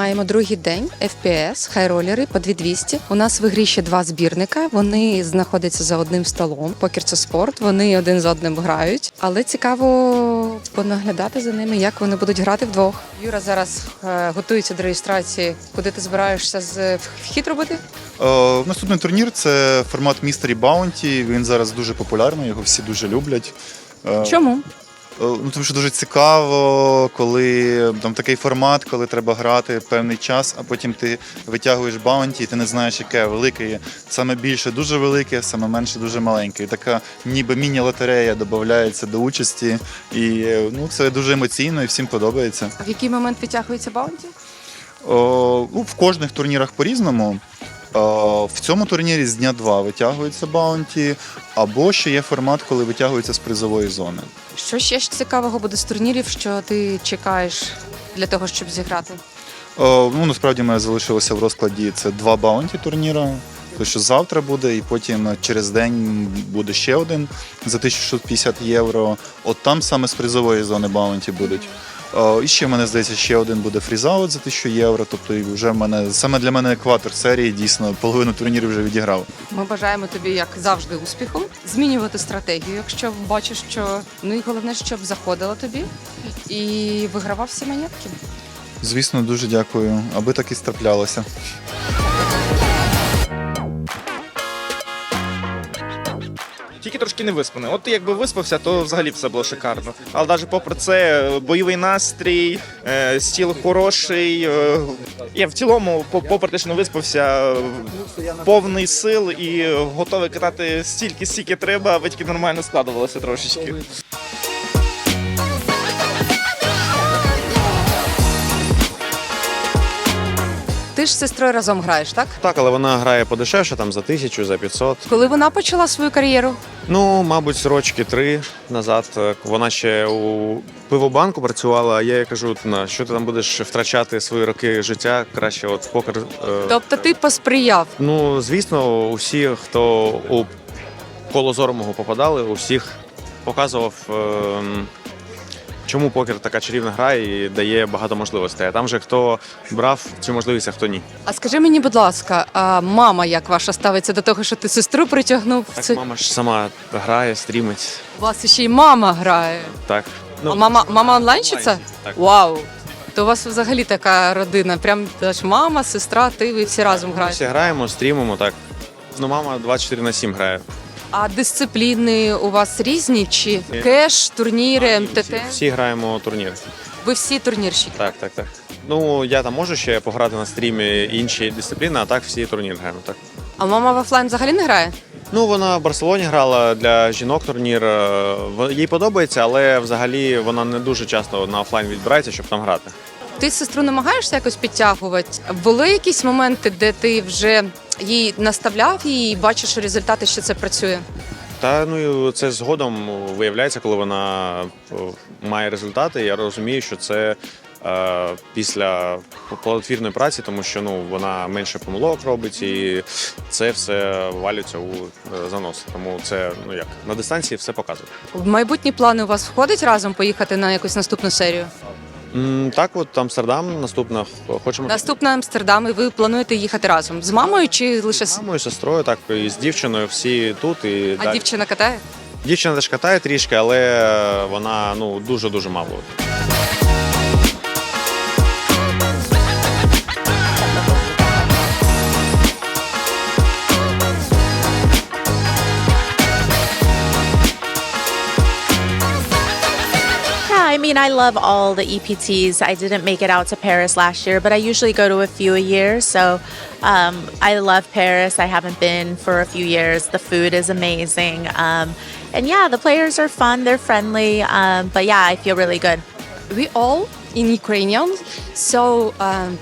маємо другий день FPS, хайролери по 2200. У нас в ігрі ще два збірника. Вони знаходяться за одним столом. Покер це спорт. Вони один за одним грають. Але цікаво понаглядати за ними, як вони будуть грати вдвох. Юра зараз е, готується до реєстрації. Куди ти збираєшся з вхід робити? Е, Наступний турнір це формат Mystery Bounty. Він зараз дуже популярний, його всі дуже люблять. Е, Чому? Е, Ну, тому що дуже цікаво, коли там такий формат, коли треба грати певний час, а потім ти витягуєш баунті, і ти не знаєш, яке велике є. Саме більше дуже велике, саме менше дуже маленьке. І така ніби міні-лотерея додається до участі. І е, ну, це дуже емоційно і всім подобається. В який момент витягується баунті? О, ну, в кожних турнірах по-різному. О, в цьому турнірі з дня 2 витягується баунті, або ще є формат, коли витягується з призової зони. Що ще ж цікавого буде з турнірів, що ти чекаєш для того, щоб зіграти? О, ну, насправді, мене залишилося в розкладі це два баунті турніра. То, що завтра буде, і потім через день буде ще один за 1650 євро. От там саме з призової зони баунті будуть. О, і ще мене здається, ще один буде фрізаут за 1000 євро. Тобто і вже в мене саме для мене екватор серії дійсно половину турнірів вже відіграв. Ми бажаємо тобі, як завжди, успіху, змінювати стратегію, якщо бачиш, що ну і головне, щоб заходило тобі і вигравав всі монетки. Звісно, дуже дякую, аби так і траплялося. Тільки трошки не виспаний. От якби виспався, то взагалі все було шикарно. Але навіть попри це, бойовий настрій, е, стіл хороший. е, Я в цілому, попри те, що не виспався, повний сил і готовий катати стільки, стільки треба, аби тільки нормально складувалося трошечки. Ти ж з сестрою разом граєш, так? Так, але вона грає подешевше, там за тисячу, за 500. Коли вона почала свою кар'єру? Ну, мабуть, рочки три назад. Е, Вона ще у пивобанку працювала, а я їй кажу, на що ти там будеш втрачати свої роки життя, краще от в покер. е, Тобто ти посприяв. Ну, звісно, усі, хто у коло зору мого попадали, усіх показував, ем, чому покер така чарівна гра і дає багато можливостей. А там же хто брав цю можливість, а хто ні. А скажи мені, будь ласка, а мама як ваша ставиться до того, що ти сестру притягнув? Так це? мама ж сама грає, стрімить. У вас ще й мама грає. Так. а мама, мама онлайнщиця? Так. Вау! То у вас взагалі така родина. Прям теж мама, сестра, ти ви всі разом Ми граєте. всі граємо, стрімимо, так. Ну, мама 24 на 7 грає. А дисципліни у вас різні? Чи кеш, турніри, МТТ? Всі, всі граємо турніри. Ви всі турнірщики. Так, так, так. Ну, я там можу ще пограти на стрімі інші дисципліни, а так всі турніри граємо. Так. А мама в офлайн взагалі не грає? Ну, вона в Барселоні грала для жінок турнір. е, Їй подобається, але взагалі вона не дуже часто на офлайн відбирається, щоб там грати. Ти сестру намагаєшся якось підтягувати? Були якісь моменти, де ти вже їй наставляв її і бачиш результати, що це працює? Та ну це згодом виявляється, коли вона має результати. Я розумію, що це е, після плодотвірної праці, тому що ну вона менше помилок робить, і це все валюється у е, занос. Тому це ну як на дистанції все показує. В майбутні плани у вас входить разом поїхати на якусь наступну серію? М, Так, от Амстердам наступна. Хочемо Наступна Амстердам, і ви плануєте їхати разом з мамою чи лише з з мамою, сестрою, так і з дівчиною. Всі тут і а далі. дівчина катає? Дівчина теж катає трішки, але вона ну дуже дуже мало. Mean, I love all the EPTs. I didn't make it out to Paris last year, but I usually go to a few a year. So um, I love Paris. I haven't been for a few years. The food is amazing. Um, and yeah, the players are fun, they're friendly. Um, but yeah, I feel really good. We all in Ukrainian, so um,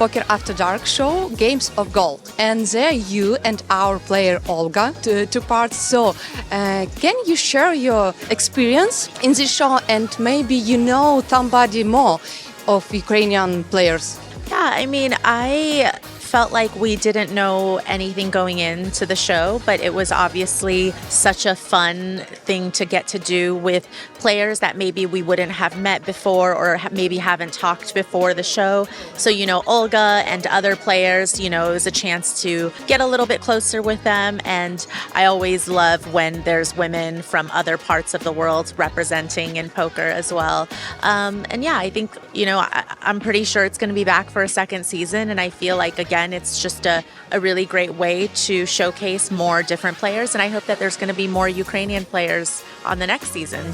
Poker After Dark show Games of Gold, and there you and our player Olga to, two parts. So, uh, can you share your experience in this show, and maybe you know somebody more of Ukrainian players? Yeah, I mean, I felt like we didn't know anything going into the show, but it was obviously such a fun thing to get to do with players that maybe we wouldn't have met before or maybe haven't talked before the show. So, you know, Olga and other players, you know, it was a chance to get a little bit closer with them. And I always love when there's women from other parts of the world representing in poker as well. Um, and yeah, I think, you know, I, I'm pretty sure it's going to be back for a second season. And I feel like, again, it's just a, a really great way to showcase more different players. And I hope that there's going to be more Ukrainian players on the next season.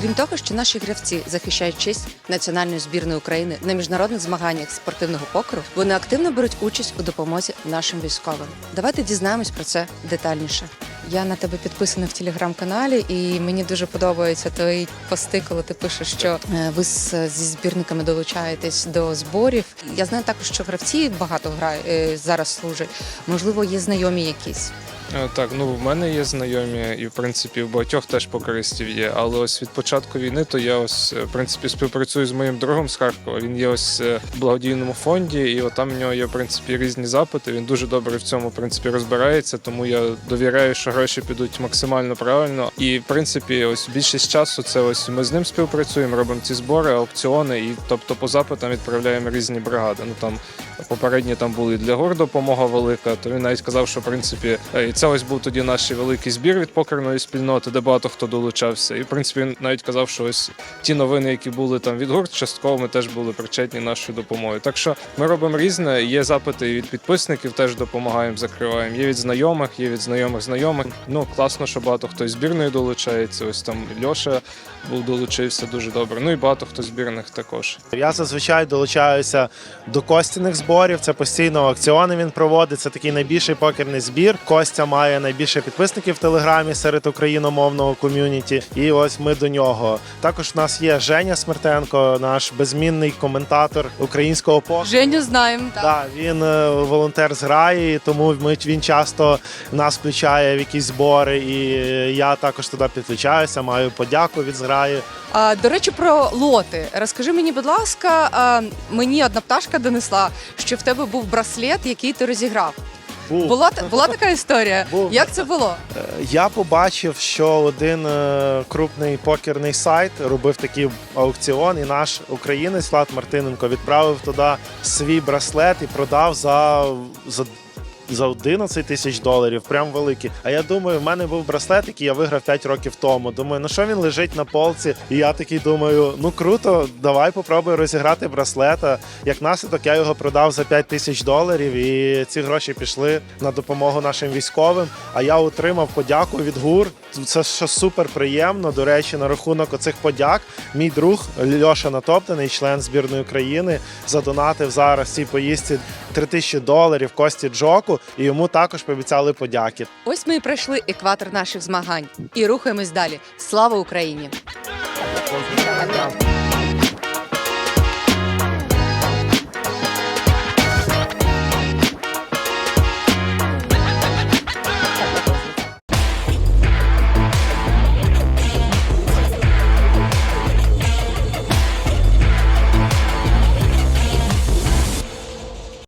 Крім того, що наші гравці захищають честь національної збірної України на міжнародних змаганнях спортивного покеру, вони активно беруть участь у допомозі нашим військовим. Давайте дізнаємось про це детальніше. Я на тебе підписана в телеграм-каналі, і мені дуже подобаються твої пости, коли ти пишеш, що е, ви зі збірниками долучаєтесь до зборів. Я знаю також, що гравці багато грають е, зараз служать. Можливо, є знайомі якісь. Е, Так, ну в мене є знайомі, і в принципі в багатьох теж покористів є. Але ось від початку війни, то я ось е, в принципі співпрацюю з моїм другом з Харкова. Він є ось е, в благодійному фонді, і от там в нього є в принципі різні запити. Він дуже добре в цьому в принципі розбирається, тому я довіряю, що гроші підуть максимально правильно. І в принципі, ось більшість часу це ось ми з ним співпрацюємо, робимо ці збори, аукціони, і тобто по запитам відправляємо різні бригади. Ну там попередні там були для гор допомога велика. То він навіть казав, що в принципі це ось був тоді наш великий збір від покерної спільноти, де багато хто долучався. І в принципі він навіть казав, що ось ті новини, які були там від гурт, частково ми теж були причетні нашою допомогою. Так що ми робимо різне. Є запити і від підписників, теж допомагаємо, закриваємо. Є від знайомих, є від знайомих знайомих. Ну класно, що багато хто з збірної долучається. Ось там Льоша був долучився дуже добре. Ну і багато хто збірних також. Я зазвичай долучаюся до Костяних зборів. Це постійно аукціони він проводить. Це такий найбільший покерний збір. Костя має найбільше підписників в телеграмі серед україномовного ком'юніті. І ось ми до нього. Також в нас є Женя Смертенко, наш безмінний коментатор українського покеру. Женю знаємо. Так, він е, волонтер з граї, тому ми він часто нас включає в якісь збори, і е, я також туди підключаюся. Маю подяку від зграї. А, до речі, про лоти. Розкажи мені, будь ласка, а, мені одна пташка донесла, що в тебе був браслет, який ти розіграв. Був. Була була така історія. Був. Як це було? Е, Я побачив, що один е, крупний покерний сайт робив такий аукціон, і наш українець Влад Мартиненко відправив туди свій браслет і продав за. за за 11 тисяч доларів, прям великий. А я думаю, в мене був браслет, який я виграв 5 років тому. Думаю, ну що він лежить на полці? І я такий думаю, ну круто, давай попробую розіграти браслета. Як наслідок, я його продав за 5 тисяч доларів, і ці гроші пішли на допомогу нашим військовим. А я отримав подяку від ГУР. Це що супер приємно. До речі, на рахунок оцих подяк. Мій друг Льоша Натоптаний, член збірної України, задонатив зараз цій поїздці 3 тисячі доларів Кості Джоку, і йому також пообіцяли подяки. Ось ми і пройшли екватор наших змагань і рухаємось далі. Слава Україні!